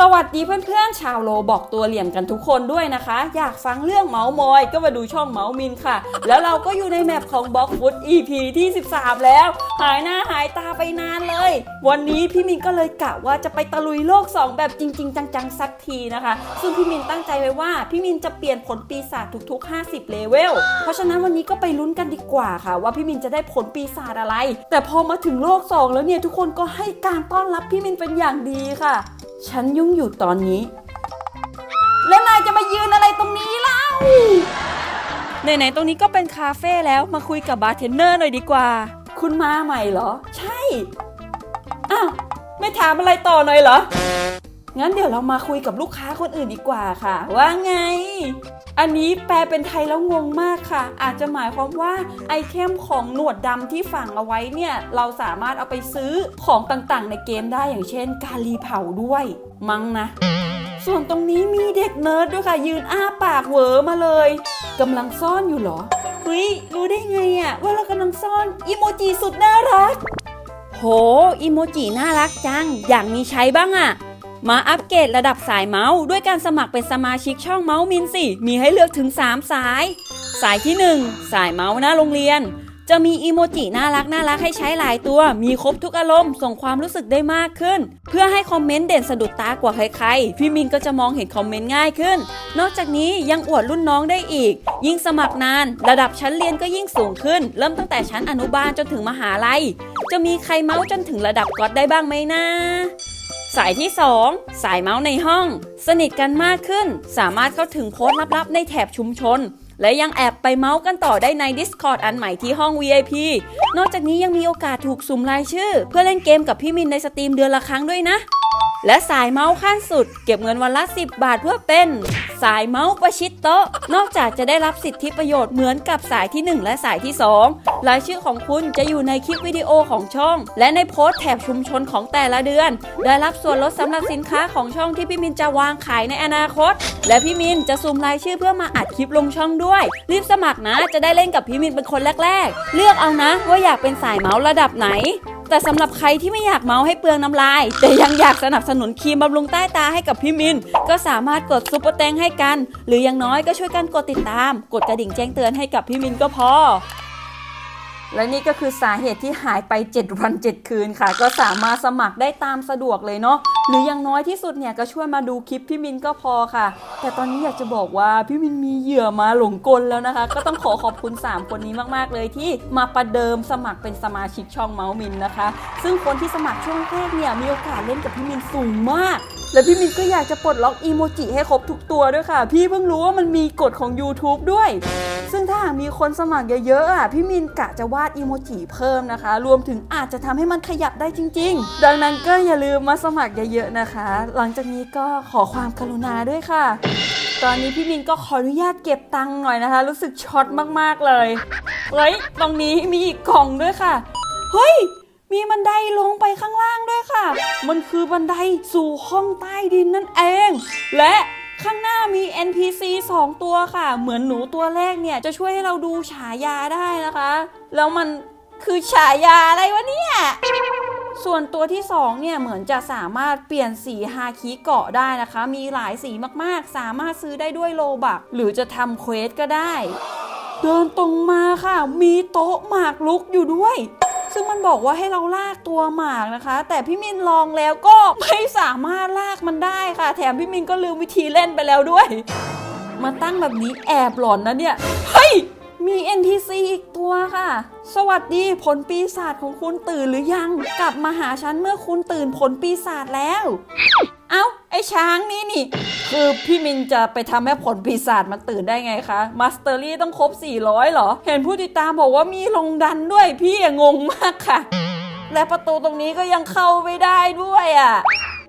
สวัสดีเพื่อนๆ ชาวโลบอกตัวเหลี่ยมกันทุกคนด้วยนะคะ อยากฟังเรื่องเมาส์มอย ก็มาดูช่องเมาส์มินค่ะ แล้วเราก็อยู่ในแมปของบล็อกฟุต EP ที่ 13 แล้ว หายหน้าหายตาไปนานเลย วันนี้พี่มินก็เลยกะว่าจะไปตะลุยโลก 2 แบบจริง ๆ จังๆ สักทีนะคะ ซึ่งพี่มินตั้งใจไว้ว่า พี่มินจะเปลี่ยนผลปีศาจทุกๆ 50 เลเวล เพราะฉะนั้นวันนี้ก็ไปลุ้นกันดีกว่าค่ะ ว่าพี่มินจะได้ผลปีศาจอะไร แต่พอมาถึงโลก 2 แล้วเนี่ยทุกคนก็ให้การต้อนรับพี่มินเป็นอย่างดีค่ะ ฉันยุ่งอยู่ตอนนี้ แล้วนายจะมายืนอะไรตรงนี้เล่า ไหนๆ ตรงนี้ก็เป็นคาเฟ่แล้วมาคุยกับบาร์เทนเนอร์หน่อยดีกว่า คุณมาใหม่เหรอ ใช่ อ้าว ไม่ถามอะไรต่อหน่อยเหรอ งั้นเดี๋ยวเรามาคุยกับลูกค้าคนอื่นดีกว่าค่ะ ว่าไง อันนี้แปลเป็นไทยแล้วงงมากค่ะ อาจจะหมายความว่าไอเทมของหนวดดำที่ฝังเอาไว้เนี่ย เราสามารถเอาไปซื้อของต่างๆ ในเกมได้อย่างเช่น การรีเผาด้วย มั้งนะ ส่วนตรงนี้มีเด็กเนิร์ดด้วยค่ะ ยืนอ้าปากเหวอมาเลยกำลังซ่อนอยู่เหรอเฮ้ยรู้ได้ไงอะว่าเรากำลังซ่อนอีโมจิสุดน่ารัก โหอีโมจิน่ารักจัง อยากมีใช้บ้างอะ มาอัปเกรดระดับสายเมาส์ด้วยการสมัครเป็นสมาชิกช่องเมาส์มินสิ มีให้เลือกถึง 3 สาย สายที่ 1 สายเมาส์หน้าโรงเรียน จะมีอีโมจิน่ารักน่ารักให้ใช้หลายตัว มีครบทุกอารมณ์ ส่งความรู้สึกได้มากขึ้น เพื่อให้คอมเมนต์เด่นสะดุดตากว่าใครๆ พี่มินก็จะมองเห็นคอมเมนต์ง่ายขึ้น นอกจากนี้ยังอวดรุ่นน้องได้อีก ยิ่งสมัครนาน ระดับชั้นเรียนก็ยิ่งสูงขึ้น เริ่มตั้งแต่ชั้นอนุบาลจนถึงมหาลัย จะมีใครเมาส์จนถึงระดับก๊อตได้บ้างไหมนะ สายที่ 2 สายเมาส์ในห้อง สนิทกันมากขึ้น สามารถเข้าถึงโพสต์ลับๆ ในแถบชุมชน และยังแอบไปเมาส์กันต่อได้ใน Discord อันใหม่ที่ห้อง VIP นอกจากนี้ยังมีโอกาสถูกสุ่มรายชื่อ เพื่อเล่นเกมกับพี่มินในสตรีมเดือนละครั้งด้วยนะ และสายเมาส์ขั้นสุด เก็บเงินวันละ 10 บาทเพื่อเป็น สายเมาส์ประชิดโต๊ะ นอกจากจะได้รับสิทธิประโยชน์เหมือนกับสายที่ 1 และสายที่ 2 รายชื่อของคุณจะอยู่ในคลิปวิดีโอของช่อง และในโพสต์แถบชุมชนของแต่ละเดือน ได้รับส่วนลดสำหรับสินค้าของช่องที่พี่มินจะวางขายในอนาคต และพี่มินจะสุ่มรายชื่อเพื่อมาอัดคลิปลงช่องด้วย รีบสมัครนะจะได้เล่นกับพี่มินเป็นคนแรก ๆ เลือกเอานะว่าอยากเป็นสายเมาส์ระดับไหน แต่สำหรับใครที่ไม่อยากเมาให้เปลืองน้ำลาย แต่ยังอยากสนับสนุนครีมบำรุงใต้ตาให้กับพี่มิน ก็สามารถกดซุปเปอร์แตงให้กัน หรืออย่างน้อยก็ช่วยกันกดติดตาม กดกระดิ่งแจ้งเตือนให้กับพี่มินก็พอ และนี่ก็คือสาเหตุที่หายไป 7 วัน 7 คืนค่ะ ก็สามารถสมัครได้ตามสะดวกเลยเนาะหรืออย่างน้อยที่สุดเนี่ยก็ช่วยมาดูคลิปพี่มินก็พอค่ะ แต่ตอนนี้อยากจะบอกว่าพี่มินมีเหยื่อมาหลงกลแล้วนะคะ ก็ต้องขอขอบคุณ 3 คนนี้มากๆเลยที่มาประเดิมสมัครเป็นสมาชิกช่องเมาส์มินนะคะ ซึ่งคนที่สมัครช่วงแรกเนี่ยมีโอกาสเล่นกับพี่มินสูงมาก และพี่มินก็อยากจะปลดล็อกอีโมจิให้ครบทุกตัวด้วยค่ะ พี่เพิ่งรู้ว่ามันมีกฎของ YouTube ด้วย ซึ่งถ้าหากมีคนสมัครเยอะๆอะพี่มินกะจะวาดอีโมจิเพิ่มนะคะ รวมถึงอาจจะทำให้มันขยับได้จริง ๆ ดังนั้นก็อย่าลืมมาสมัครเยอะๆนะคะ หลังจากนี้ก็ขอความกรุณาด้วยค่ะ ตอนนี้พี่มินก็ขออนุญาตเก็บตังค์หน่อยนะคะ รู้สึกช็อตมากๆเลยเฮ้ยตรงนี้มีอีกกล่องด้วยค่ะ เฮ้ย มีบันไดลงไปข้างล่างด้วยค่ะ มันคือบันไดสู่ห้องใต้ดินนั่นเอง และข้างหน้ามี NPC 2 ตัวค่ะ เหมือนหนูตัวแรกเนี่ยจะช่วยให้เราดูฉายาได้นะคะ แล้วมันคือฉายาอะไรวะเนี่ย ส่วนตัวที่ 2 เนี่ย เหมือนจะสามารถเปลี่ยนสีฮาคิเกาะได้นะคะ มีหลายสีมากๆ สามารถซื้อได้ด้วยโลบัก หรือจะทำเควสก็ได้ เดินตรงมาค่ะ มีโต๊ะหมากลุกอยู่ด้วย ซึ่งมันบอกว่าให้เราลากตัวหมากนะคะ แต่พี่มินลองแล้วก็ไม่สามารถลากมันได้ค่ะ แถมพี่มินก็ลืมวิธีเล่นไปแล้วด้วย มาตั้งแบบนี้แอบหลอนนะเนี่ยเฮ้ยมี NPC อีกตัวค่ะ สวัสดีผลปีศาจของคุณตื่นหรือยัง กลับมาหาฉันเมื่อคุณตื่นผลปีศาจแล้ว เอ้า ไอ้ช้างนี่นี่ คือพี่มินจะไปทำให้ผลปีศาจมันตื่นได้ไงคะ มาสเตอรี่ต้องครบ 400เหรอ เห็นผู้ติดตามบอกว่ามีลงดันด้วยพี่องงมากค่ะ และประตูตรงนี้ก็ยังเข้าไม่ได้ด้วยอะ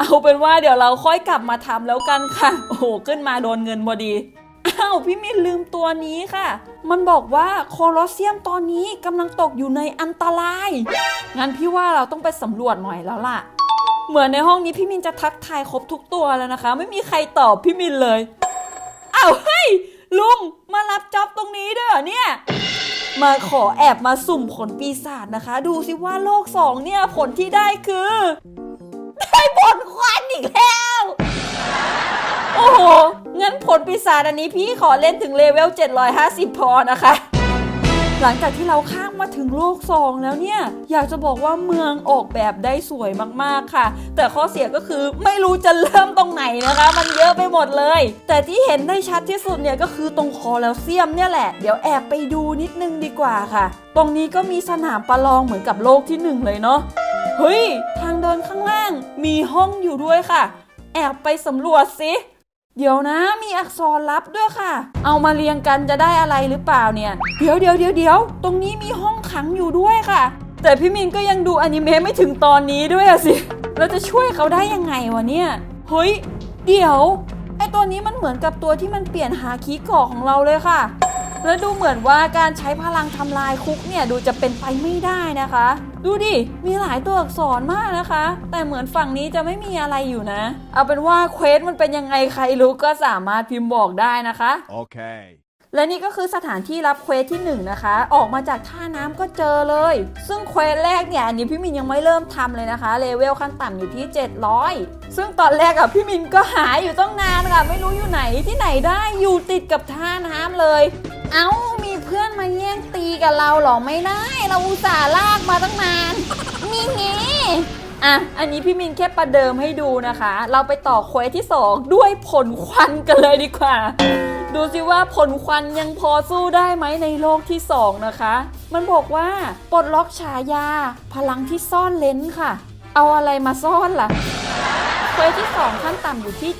เอาเป็นว่าเดี๋ยวเราค่อยกลับมาทำแล้วกันค่ะ โอ้โห ขึ้นมาโดนเงินพอดีอ้าวพี่มินลืมตัวนี้ค่ะ มันบอกว่าโคลอสเซียมตอนนี้กำลังตกอยู่ในอันตราย งั้นพี่ว่าเราต้องไปสำรวจหน่อยแล้วล่ะ เหมือนในห้องนี้พี่มินจะทักทายครบทุกตัวแล้วนะคะ ไม่มีใครตอบพี่มินเลยอ้าวเฮ้ยลุงมารับจ็อบตรงนี้ด้วยเหรอเนี่ยมาขอแอบมาสุ่มผลปีศาจนะคะ ดูสิว่าโลกสองเนี่ยผลที่ได้คือ ได้ผลควันอีกแล้วโหงั้นผลปีศาจอันนี้พี่ขอเล่นถึงเลเวล 750 พอนะคะ หลังจากที่เราข้ามมาถึงโลก 2 แล้วเนี่ย อยากจะบอกว่าเมืองออกแบบได้สวยมากๆค่ะ แต่ข้อเสียก็คือไม่รู้จะเริ่มตรงไหนนะคะ มันเยอะไปหมดเลย แต่ที่เห็นได้ชัดที่สุดเนี่ยก็คือตรงคอแล้วเซียมเนี่ยแหละ เดี๋ยวแอบไปดูนิดนึงดีกว่าค่ะ ตรงนี้ก็มีสนามประลองเหมือนกับโลกที่หนึ่งเลยเนาะเฮ้ย ทางเดินข้างล่างมีห้องอยู่ด้วยค่ะ แอบไปสำรวจสิ เดี๋ยวนะมีอักษรลับด้วยค่ะ เอามาเรียงกันจะได้อะไรหรือเปล่าเนี่ย เดี๋ยวเดี๋ยวเดี๋ยวเดี๋ยวตรงนี้มีห้องขังอยู่ด้วยค่ะ แต่พี่มินก็ยังดูอนิเมะไม่ถึงตอนนี้ด้วยอะสิ เราจะช่วยเขาได้ยังไงวะเนี่ย เฮ้ย เดี๋ยว ไอตัวนี้มันเหมือนกับตัวที่มันเปลี่ยนหาคีย์เกาะของเราเลยค่ะ แล้วดูเหมือนว่าการใช้พลังทำลายคุกเนี่ยดูจะเป็นไปไม่ได้นะคะ ดูดิ มีหลายตัวอักษรมากนะคะ แต่เหมือนฝั่งนี้จะไม่มีอะไรอยู่นะ เอาเป็นว่าเควสมันเป็นยังไงใครรู้ก็สามารถพิมพ์บอกได้นะคะ Okay. และนี่ก็คือสถานที่รับเควสที่1นงนะคะ ออกมาจากท่าน้ำก็เจอเลย ซึ่งเควสแรกเนี่ยอันนี้พี่มินยังไม่เริ่มทำเลยนะคะเลเวลขั้นต่ำอยู่ที่ 700 ซึ่งตอนแรกอะพี่มินก็หาอยู่ต้องนานค่ะ ไม่รู้อยู่ไหนที่ไหนได้อยู่ติดกับท่าน้ำเลย เอ้ามีเพื่อนมาแย่งตีกับเราเหรอไม่ได้ เราอุตส่าห์ลากมาตั้งนานนี่ไงอะอันนี้พี่มินแค่ประเดิมให้ดูนะคะ เราไปต่อเควสที่ 2 ด้วยผลควันกันเลยดีกว่า ดูสิว่าผลควันยังพอสู้ได้ไหมในโลกที่ 2 นะคะ มันบอกว่าปลดล็อกฉายา พลังที่ซ่อนเลนส์ค่ะ เอาอะไรมาซ่อนล่ะ เควสที่ 2 ขั้นต่ำอยู่ที่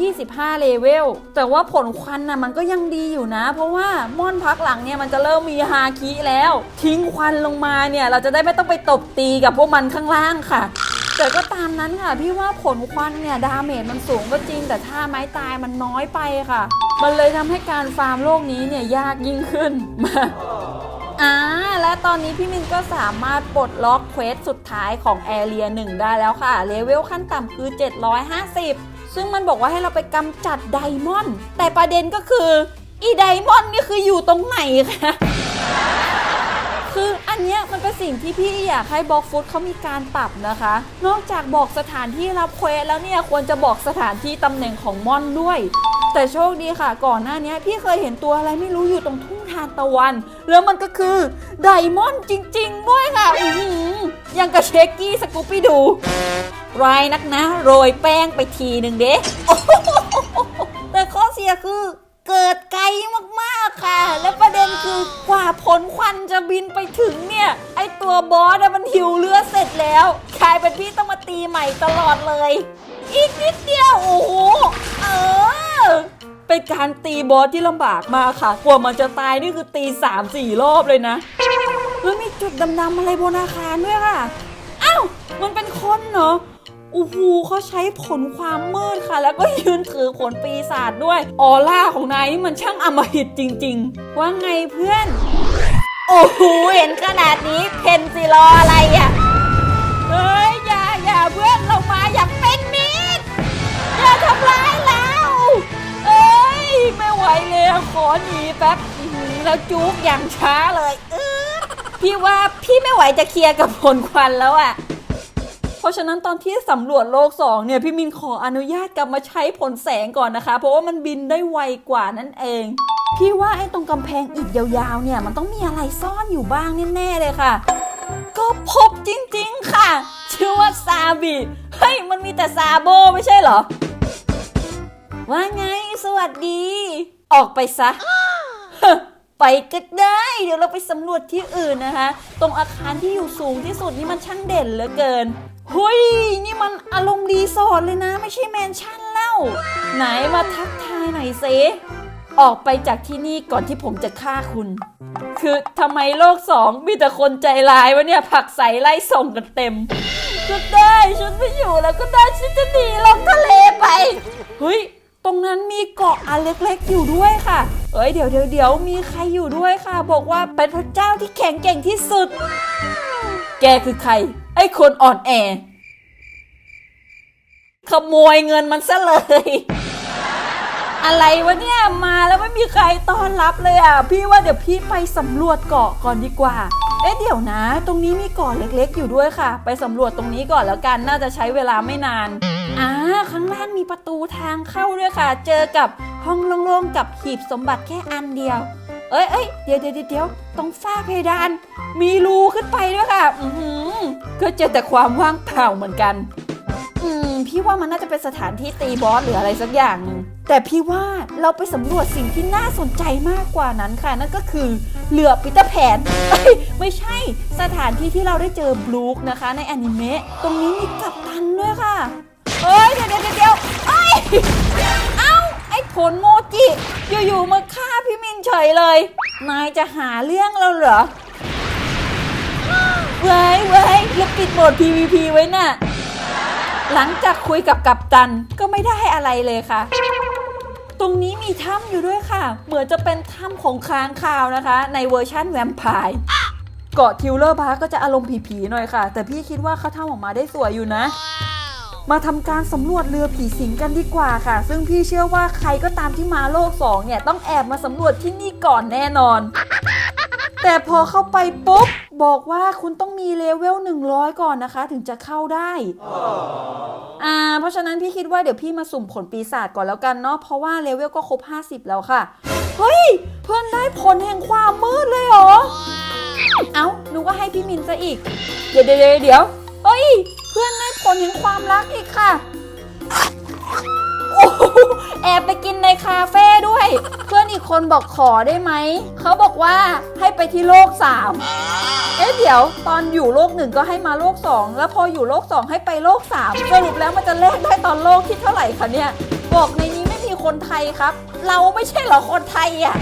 725 เลเวล แต่ว่าผลควันน่ะมันก็ยังดีอยู่นะ เพราะว่าม่อนพักหลังเนี่ยมันจะเริ่มมีฮาคิแล้ว ทิ้งควันลงมาเนี่ยเราจะได้ไม่ต้องไปตบตีกับพวกมันข้างล่างค่ะแต่ก็ตามนั้นค่ะ พี่ว่าผลควันเนี่ยดาเมจมันสูงก็จริง แต่ท่าไม้ตายมันน้อยไปค่ะ มันเลยทำให้การฟาร์มโลกนี้เนี่ยยากยิ่งขึ้นมา อ่าและตอนนี้พี่มินก็สามารถปลดล็อกเควสสุดท้ายของแอเรีย1ได้แล้วค่ะ เลเวลขั้นต่ำคือ 750 ซึ่งมันบอกว่าให้เราไปกำจัดไดมอนด์แต่ประเด็นก็คือ อีไดมอนด์นี่คืออยู่ตรงไหนคะคืออันเนี้ยมันเป็นสิ่งที่พี่อยากให้บล็อกฟุตเขามีการปรับนะคะ นอกจากบอกสถานที่รับเควสแล้วเนี่ยควรจะบอกสถานที่ตำแหน่งของมอนด้วย แต่โชคดีค่ะ ก่อนหน้านี้พี่เคยเห็นตัวอะไรไม่รู้อยู่ตรงทุ่งทานตะวัน แล้วมันก็คือไดมอนด์จริง ๆ ด้วยค่ะอือยังกับเชคกี้สกูปปี้ดูรายนักนะ โรยแป้งไปทีหนึ่งเด้แต่ข้อเสียคือเกิดไกลมากๆค่ะ และประเด็นคือกว่าผลควันจะบินไปถึงเนี่ย ไอตัวบอสมันหิวเลือดเสร็จแล้วกลายเป็นพี่ต้องมาตีใหม่ตลอดเลย อีกนิดเดียว โอ้โห เออ เป็นการตีบอสที่ลำบากมากค่ะ กว่ามันจะตายนี่คือตี3ามสี่รอบเลยนะแล้วมีจุดดำๆอะไรบนอาคารด้วยค่ะ อ้าว มันเป็นคนเหรอโอ้โหเขาใช้ผลความมืดค่ะ แล้วก็ยืนถือผลปีศาจด้วย ออร่าของนายนี่มันช่างอำมหิตจริง ๆ ว่าไงเพื่อน โอ้โห เห็นขนาดนี้เพนสิรออะไรอะ เฮ้ย อย่าอย่าเพื่อนเรามาอยาก ไม่ไหวเลยอะขอหนีแป๊บแล้วจุกอย่างช้าเลยเออพี่ว่าพี่ไม่ไหวจะเคลียร์กับผลควันแล้วอะเพราะฉะนั้นตอนที่สำรวจโลก2เนี่ยพี่มินขออนุญาตกลับมาใช้ผลแสงก่อนนะคะ เพราะว่ามันบินได้ไวกว่านั่นเอง พี่ว่าไอ้ตรงกำแพงอิฐยาวๆเนี่ยมันต้องมีอะไรซ่อนอยู่บ้างแน่ๆเลยค่ะ ก็พบจริงๆค่ะ ชื่อว่าซาบิเฮ้ยมันมีแต่ซาโบไม่ใช่เหรอ ว่าไงสวัสดี ออกไปซะ ไปก็ได้ เดี๋ยวเราไปสำรวจที่อื่นนะคะ ตรงอาคารที่อยู่สูงที่สุดนี่มันช่างเด่นเหลือเกินเฮ้ยนี่มันอารมณ์รีสอร์ทเลยนะ ไม่ใช่แมนชั่นเล่าไหนมาทักทายหน่อยเซออกไปจากที่นี่ก่อนที่ผมจะฆ่าคุณ คือทำไมโลกสองมีแต่คนใจร้ายวะเนี่ยผักใสไล่ส่งกันเต็มก็ได้ฉันไม่อยู่แล้วก็ได้ฉันจะหนีลงทะเลไปเฮ้ย ตรงนั้นมีเกาะอันเล็กๆ อยู่ด้วยค่ะ เอ้ยเดี๋ยวเดี๋ยวเดี๋ยวมีใครอยู่ด้วยค่ะ บอกว่าเป็นพระเจ้าที่แข็งแกร่งที่สุด แกคือใคร ไอ้คนอ่อนแอ ขโมยเงินมันซะเลย อะไรวะเนี่ยมาแล้วไม่มีใครต้อนรับเลยอะ พี่ว่าเดี๋ยวพี่ไปสำรวจเกาะก่อนดีกว่า เอ๊ะเดี๋ยวนะ ตรงนี้มีเก่อเล็กๆ อยู่ด้วยค่ะ ไปสำรวจตรงนี้ก่อนแล้วกันน่าจะใช้เวลาไม่นานอ่าข้างล่างมีประตูทางเข้าด้วยค่ะ เจอกับห้องโล่งๆกับหีบสมบัติแค่อันเดียว เอ้ยเอ้ยเดี๋ยวเดี๋ยวเดี๋ยวตรงฝ้าเพดาน มีรูขึ้นไปด้วยค่ะ อือหือก็เจอแต่ความว่างเปล่าเหมือนกัน อืมพี่ว่ามันน่าจะเป็นสถานที่ตีบอสหรืออะไรสักอย่างหนึ่ง แต่พี่ว่าเราไปสำรวจสิ่งที่น่าสนใจมากกว่านั้นค่ะ นั่นก็คือเรือปีเตอร์แพนไม่ใช่สถานที่ที่เราได้เจอบลูคนะคะ ในอนิเมะตรงนี้มีกัปตันด้วยค่ะเอ้ยเดี๋ยวเดี๋ยวเดี๋ยวเอ้ยเอ้าไอ้ผลโมจิอยู่ๆมาฆ่าพี่มินเฉยเลย นายจะหาเรื่องเราเหรอเว้ยเว้ยแล้วปิดโหมด PVP ไว้น่ะหลังจากคุยกับกัปตันก็ไม่ได้อะไรเลยค่ะ รงนี้มีถ้ำอยู่ด้วยค่ะ เหมือนจะเป็นถ้ำของค้างคาวนะคะ ในเวอร์ชั่นแวมไพร์เกาะทิวเลอร์บาร์ก็จะอารมณ์ผีๆหน่อยค่ะ แต่พี่คิดว่าเขาทำออกมาได้สวยอยู่นะ มาทำการสำรวจเรือผีสิงกันดีกว่าค่ะ ซึ่งพี่เชื่อว่าใครก็ตามที่มาโลก2เนี่ยต้องแอบมาสำรวจที่นี่ก่อนแน่นอน แต่พอเข้าไปปุ๊บ บอกว่าคุณต้องมีเลเวล100 ก่อนนะคะ ถึงจะเข้าได้อ่าเพราะฉะนั้นพี่คิดว่าเดี๋ยวพี่มาสุ่มผลปีศาจก่อนแล้วกันเนาะเพราะว่าเลเวลก็ครบ 50 แล้วค่ะ เฮ้ย เพื่อนได้ผลแห่งความมืดเลยเหรอ เอ้าหนูก็ให้พี่มินซะอีก เดี๋ยวเดี๋ยวเดี๋ยวเดี๋ยวเฮ้ย เพื่อนได้ผลแห่งความรักอีกค่ะโอ้โห แอบไปกินในคาเฟ่ด้วย เพื่อนอีกคนบอกขอได้ไหม เขาบอกว่าให้ไปที่โลกสามเอ๊ะเดี๋ยวตอนอยู่โลกหนึ่งก็ให้มาโลกสองแล้วพออยู่โลกสองให้ไปโลกสามสรุปแล้วมันจะเลขได้ตอนโลกที่เท่าไหร่คะเนี่ย บอกในนี้ไม่มีคนไทยครับ เราไม่ใช่เหรอคนไทยอะ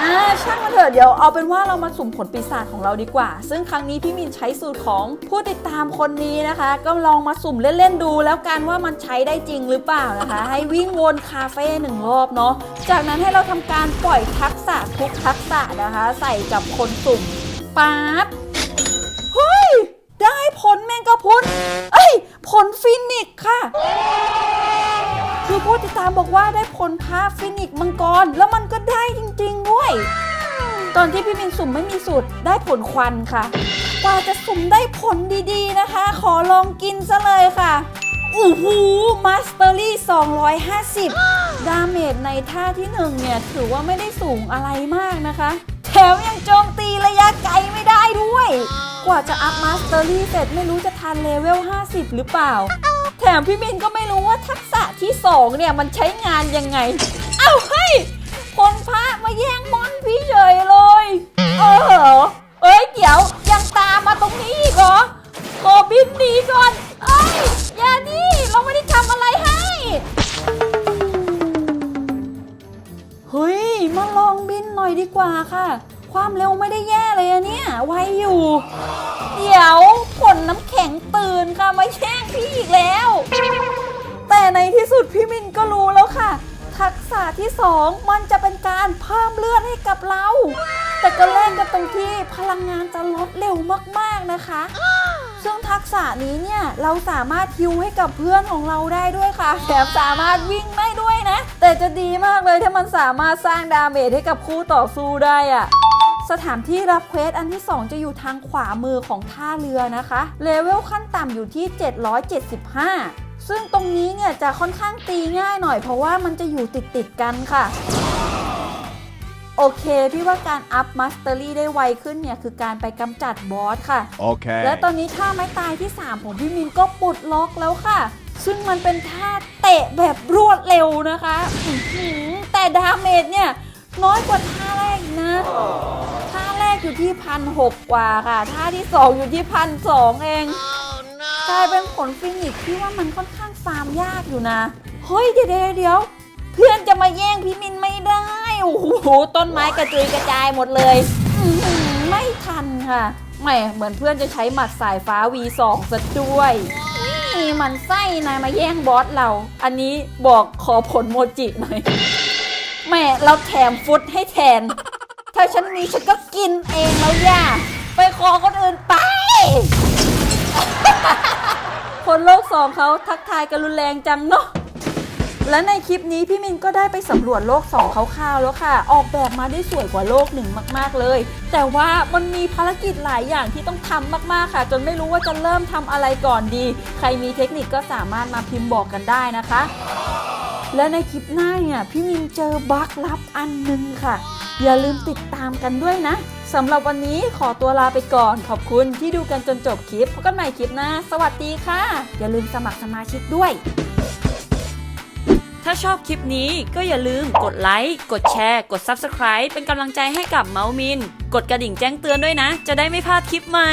อ่าช่างมันเถอะเดี๋ยวเอาเป็นว่าเรามาสุ่มผลปีศาจของเราดีกว่า ซึ่งครั้งนี้พี่มินใช้สูตรของผู้ติดตามคนนี้นะคะ ก็ลองมาสุ่มเล่นๆดู แล้วกันว่ามันใช้ได้จริงหรือเปล่านะคะ ให้วิ่งวนคาเฟ่หนึ่งรอบเนาะจากนั้นให้เราทำการปล่อยทักษะทุกทักษะนะคะ ใส่กับคนสุ่มปั๊บเฮ้ยได้ผลแมงกะพุนเอ้ยผลฟินิกค่ะ คือผู้ติดตามบอกว่าได้ผลพาฟินิกมังกร แล้วมันก็ได้จริงๆด้วย ตอนที่พี่มินสุ่มไม่มีสูตรได้ผลควันค่ะ กว่าจะสุ่มได้ผลดีๆนะคะ ขอลองกินซะเลยค่ะอู้หูมาสเตอรี่ 250 ดาเมจในท่าที่หนึ่งเนี่ยถือว่าไม่ได้สูงอะไรมากนะคะ แถมยังโจมตีระยะไกลไม่ได้ด้วย กว่าจะอัพมาสเตอรี่เสร็จไม่รู้จะทันเลเวล 50 หรือเปล่า แถมพี่มินก็ไม่รู้ ทักษะที่2เนี่ยมันใช้งานยังไง เอ้าเฮ้ยคนพระมาแย่งมอนพี่เฉยเลย เออเหรอเอ้ยเดี๋ยวยังตามมาตรงนี้อีกเหรอขอบินหนีก่อน เอ้ยอย่านี่เราไม่ได้ทำอะไรให้ เฮ้ย มาลองบินหน่อยดีกว่าค่ะ ความเร็วไม่ได้แย่เลยอะเนี่ย ไวอยู่ เดี๋ยวผลน้ำแข็งตื่นค่ะมาแย่งพี่อีกแล้ว แต่ในที่สุดพี่มินก็รู้แล้วค่ะ ทักษะที่สองมันจะเป็นการเพิ่มเลือดให้กับเรา แต่ก็เล่นกันตรงที่พลังงานจะลดเร็วมากๆนะคะ ซึ่งทักษะนี้เนี่ยเราสามารถฮิวให้กับเพื่อนของเราได้ด้วยค่ะแถมสามารถวิ่งได้ด้วยนะ แต่จะดีมากเลยถ้ามันสามารถสร้างดาเมจให้กับคู่ต่อสู้ได้อะสถานที่รับเควสอันที่ 2 จะอยู่ทางขวามือของท่าเรือนะคะ เลเวลขั้นต่ำอยู่ที่ 775 ซึ่งตรงนี้เนี่ยจะค่อนข้างตีง่ายหน่อยเพราะว่ามันจะอยู่ติดติดๆกันค่ะ โอเค พี่ว่าการอัพมาสเตอรี่ได้ไวขึ้นเนี่ยคือการไปกำจัดบอสค่ะ Okay. และตอนนี้ท่าไม้ตายที่ 3 ของพี่มินก็ปลดล็อกแล้วค่ะ ซึ่งมันเป็นท่าเตะแบบรวดเร็วนะคะอื้อหือแต่ดาเมจเนี่ยน้อยกว่าท่าแรกอีกนะ ท่าแรกอยู่ที่พันหกกว่าค่ะ ท่าที่ 2 อยู่ที่พันสองเอง กลายเป็นผลฟินิกที่ว่ามันค่อนข้างฟาร์มยากอยู่นะ เฮ้ยเดี๋ยวเดี๋ยว เพื่อนจะมาแย่งพี่มินไม่ได้ โอ้โห ต้นไม้กระจุยกระจายหมดเลยไม่ทันค่ะแหมเหมือนเพื่อนจะใช้หมัดสายฟ้า V2 ซะด้วยนี่มันไส้นายมาแย่งบอสเรา อันนี้บอกขอผลโมจิหน่อยแหม่เราแถมฟุตให้แทน ถ้าฉันมีฉันก็กินเองแล้วย่า ไปขอคนอื่นไป คนโลกสองเขาทักทายกันรุนแรงจังเนาะและในคลิปนี้พี่มินก็ได้ไปสำรวจโลกสองคร่าวๆแล้วค่ะ ออกแบบมาได้สวยกว่าโลกหนึ่งมาก ๆเลย แต่ว่ามันมีภารกิจหลายอย่างที่ต้องทำมากๆค่ะ จนไม่รู้ว่าจะเริ่มทำอะไรก่อนดี ใครมีเทคนิคก็สามารถมาพิมพ์บอกกันได้นะคะ และในคลิปหน้าเนี่ยพี่มินเจอบั๊กลับอันหนึงค่ะ อย่าลืมติดตามกันด้วยนะ สำหรับวันนี้ขอตัวลาไปก่อน ขอบคุณที่ดูกันจนจบคลิปพบกันใหม่คลิปหน้า สวัสดีค่ะ อย่าลืมสมัครสมาชิกด้วย ถ้าชอบคลิปนี้ก็อย่าลืมกดไลค์กดแชร์ กด Subscribe เป็นกำลังใจให้กับเมาส์มิน กดกระดิ่งแจ้งเตือนด้วยนะ จะได้ไม่พลาดคลิปใหม่